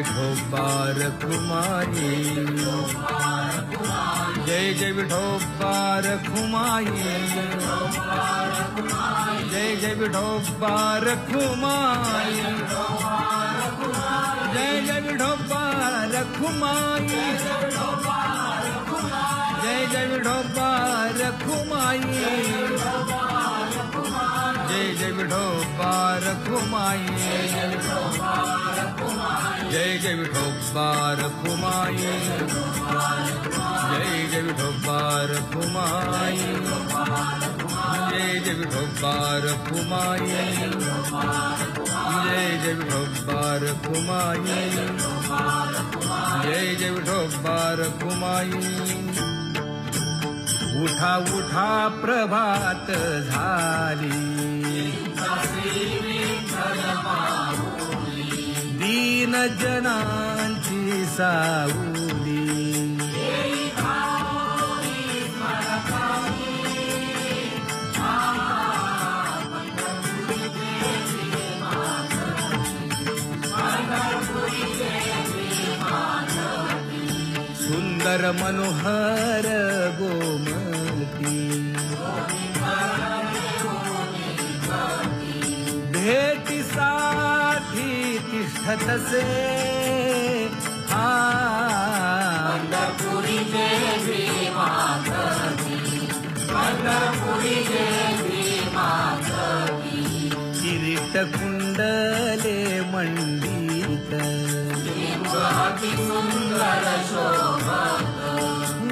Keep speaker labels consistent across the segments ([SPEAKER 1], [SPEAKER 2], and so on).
[SPEAKER 1] विठोबार खुमाई जय जय विठोबार खुमाई जय जय विठोबार खुमाई जय जय विठोबार खुमाई जय जय विठोबार खुमाई जय जय विठो खुमाई कुमाई जय जय विठो खुमाई जय जय विठोबार कुमाई जय जय विठोबार कुमाई जय जय विठोबार कुमाई जय जय विठोबार कुमाई जय जय विठोबार कुमाई उठा उठा प्रभात झाली। दीन जनांची साऊली सुंदर मनोहर गोमती. कथ से अंधपुरी देवी माता अंधपुरी देवी माता किरीट कुंडले मंडित सुंदर शोभा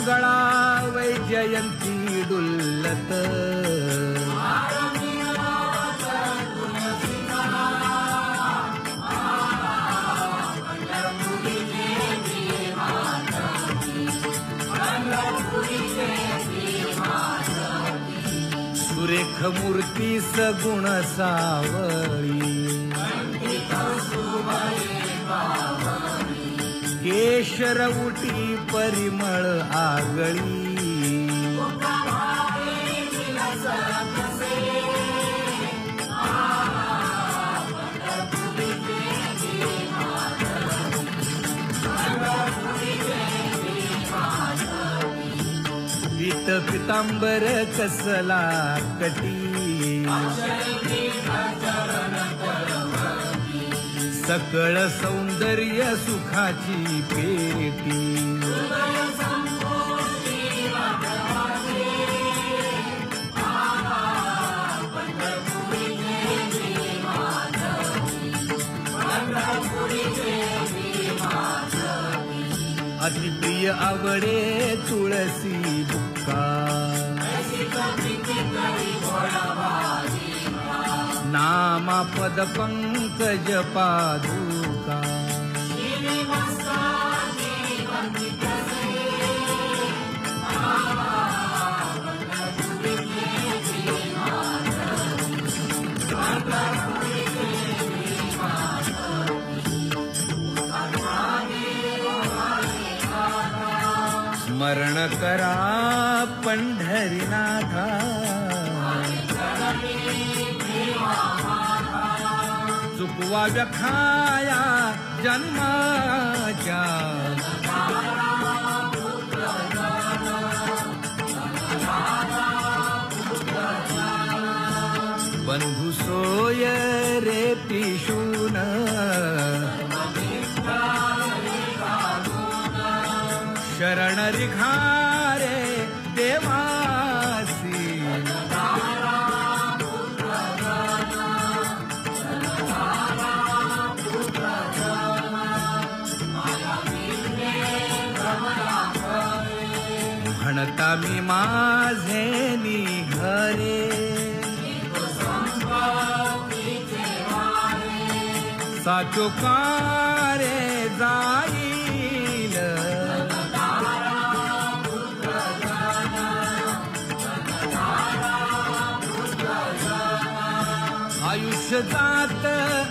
[SPEAKER 1] गळावै जयंती डुल्लत सुरेख मूर्ती सगुण सावळी. केशर उटी परिमळ आगळी. पितांबर कसला कटी. सकळ सौंदर्य सुखाची पेटी. अतिप्रिय आवडे तुळसी बुक्का नामा पद पंकज पादुका। स्मरण करा। वा व्यखाया जन्माच्या. बंधू सोय रे पिशून. शरण म्हणता मी माझे निघरे. साचो कारे जाईल. आयुष्य जात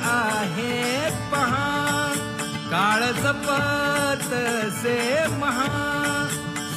[SPEAKER 1] आहे पहा. काळ जपत से महा.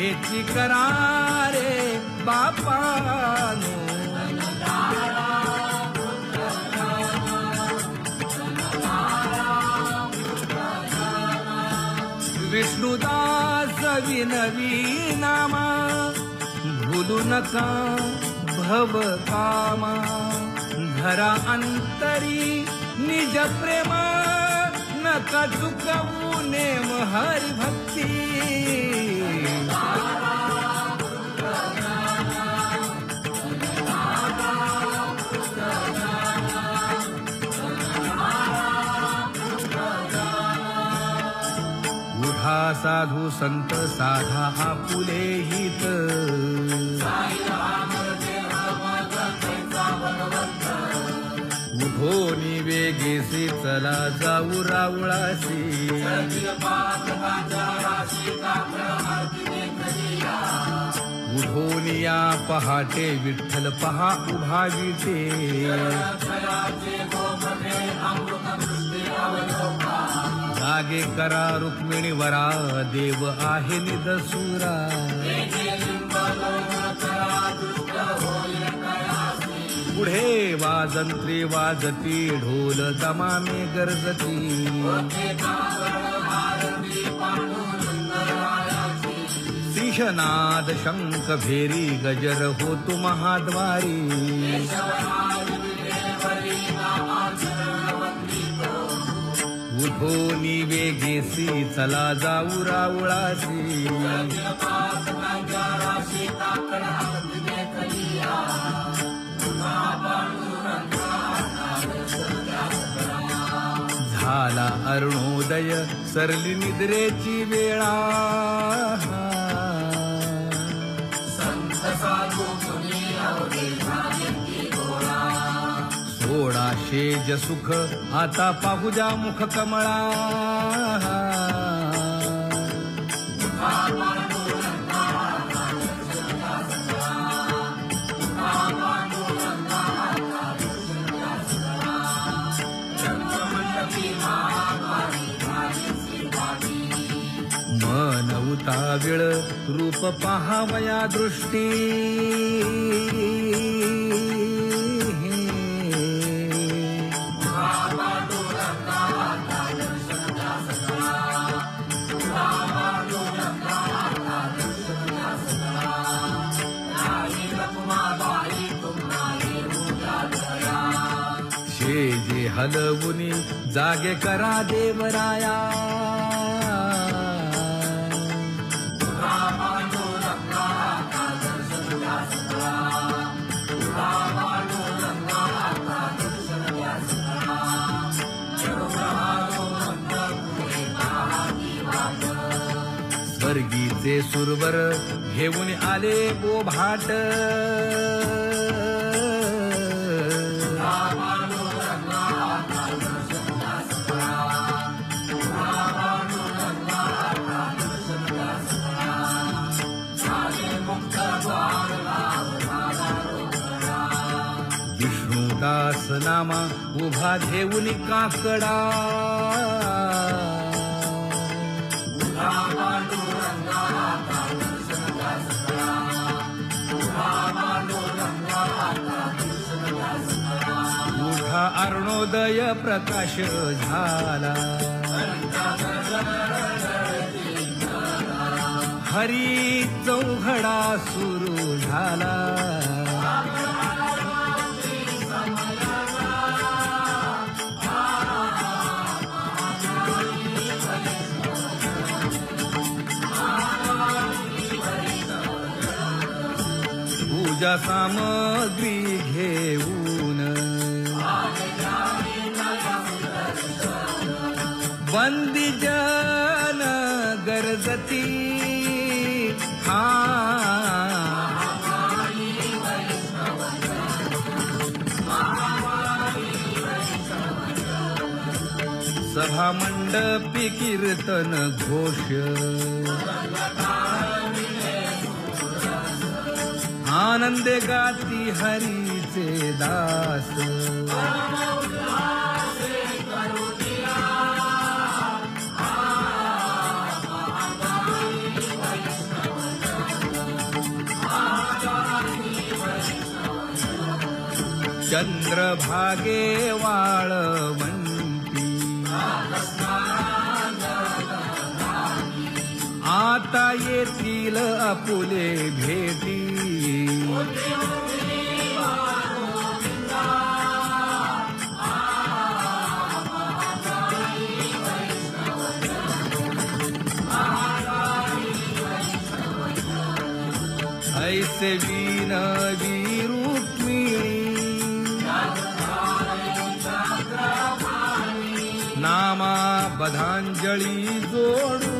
[SPEAKER 1] हेची करारे बापानो. विष्णुदास विनवी नामा भूलू नका भव कामा. धरा अंतरी निज प्रेमा. नका चुकवू नेम हरिभक्ती. साधू संत साधा आपुले हित उभो वेगेसी चला जाऊ रावळासी उभोनिया पहाटे विठ्ठल पहा उभा विटे जागे करा रुक्मिणी वरा देव आहे निदसुरा पुढे वाजंत्री वाजती ढोल दमाने गरजती. सिंहनाद शंख भेरी गजर होतो महाद्वारी. उठो वेगेसी चला जाऊ रावळासी झाला अरुणोदय सरली निद्रेची वेळा. सोडा शेज सुख आता पाहू द्या मुख कमळा. मन उताविळ रूप पहावया दृष्टी. हलवुनी जागे करा देवराया. स्वर्गीचे सुरवर घेऊन आले बोभाट विष्णुदास नामा उभा घेऊन काकडा. उभा अरुणोदय प्रकाश झाला. हरी चौघडा सुरू झाला. पूजा सामग्री घेऊन. बंदी जन गरजती. हा. सभा मंडपी कीर्तन घोष. आनंदे गाती हरी हरीचे दास. चंद्रभागे वाळवंती. आता येतील आपुले भेटी. ऐसे वीण रुक्मिणी नामा बधांजळी जोडू।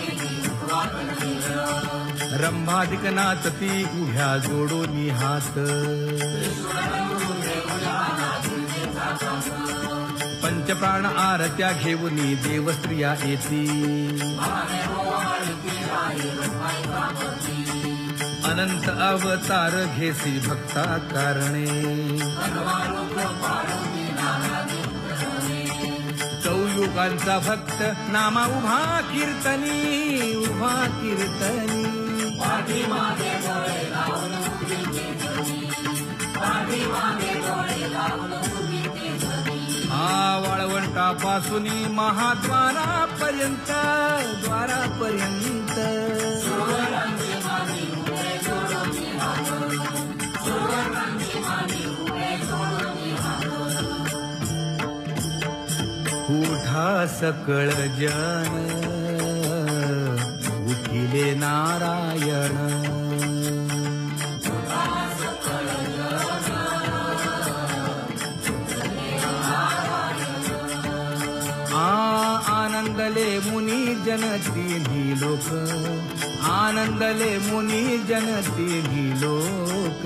[SPEAKER 1] रंभाधिक नाचती उभ्या जोडोनी हात. पंचप्राण आरत्या घेऊनी देवस्त्रिया येती. अनंत अवतार घेसी भक्ता कारणे चौयुगांचा भक्त नामा उभा कीर्तनी उभा कीर्तनी. हा वाळवंटापासून महाद्वारापर्यंत द्वारापर्यंत. सकळ जन उठिले नारायण. आ आनंदले मुनी जनती लोक आनंदले मुनी जनती लोक.